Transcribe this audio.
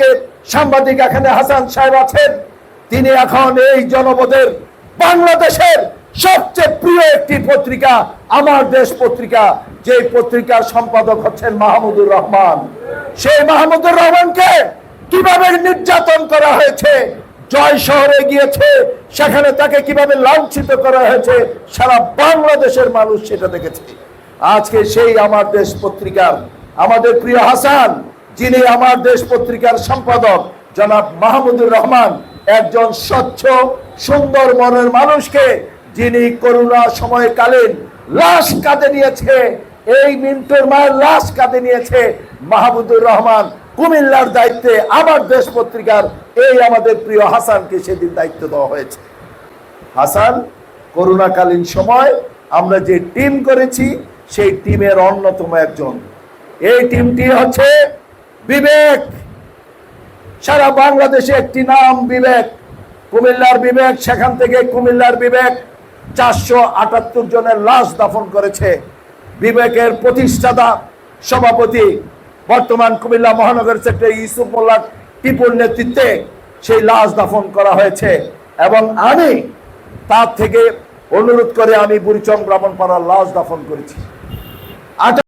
আজকে সাংবাদিক এখানে হাসান সাহেব আছেন। তিনি এখন এই জনপদের বাংলাদেশের সবচেয়ে প্রিয় একটি পত্রিকা, আমার দেশ পত্রিকা, যে পত্রিকার সম্পাদক হচ্ছেন মাহমুদুর রহমান। সেই মাহমুদুর রহমানকে কীভাবে নির্যাতন করা হয়েছে, জয় শহরে গিয়েছে, সেখানে তাকে কীভাবে লাঞ্ছিত করা হয়েছে, সারা বাংলাদেশের মানুষ সেটা দেখেছে। আজকে সেই আমার দেশ পত্রিকার আমাদের প্রিয় হাসান যিনি আমার দেশ পত্রিকার সম্পাদক, জনাব মাহমুদুর রহমান, একজন স্বচ্ছ, সুন্দর মনের মানুষকে যিনি করোনা সময়কালীন লাশ কাঁধে নিয়েছে, এই মিন্টুর মায়ের লাশ কাঁধে নিয়েছে মাহমুদুর রহমান। কুমিল্লার দায়িত্বে আমার দেশ পত্রিকার এই আমাদের প্রিয় হাসানকে সেদিন দায়িত্ব দেওয়া হয়েছে। হাসান করোনাকালীন সময় আমরা যে টিম করেছি, সেই টিমের অন্যতম একজন। এই টিমটি হচ্ছে বিবেক। সারা বাংলাদেশে একটি নাম বিবেক। কুমিল্লার বিবেক, সেখান থেকে কুমিল্লার বিবেক চারশো আটাত্তর জনের লাশ দাফন করেছে। বিবেকের প্রতিষ্ঠাতা সভাপতি বর্তমান কুমিল্লা মহানগর সেক্রেটারি ইউসুফ মোল্লা টিপুর নেতৃত্বে সেই লাশ দাফন করা হয়েছে। এবং আমি তার থেকে অনুরোধ করে আমি বুড়িচং ব্রাহ্মণপাড়ার লাশ দাফন করেছি।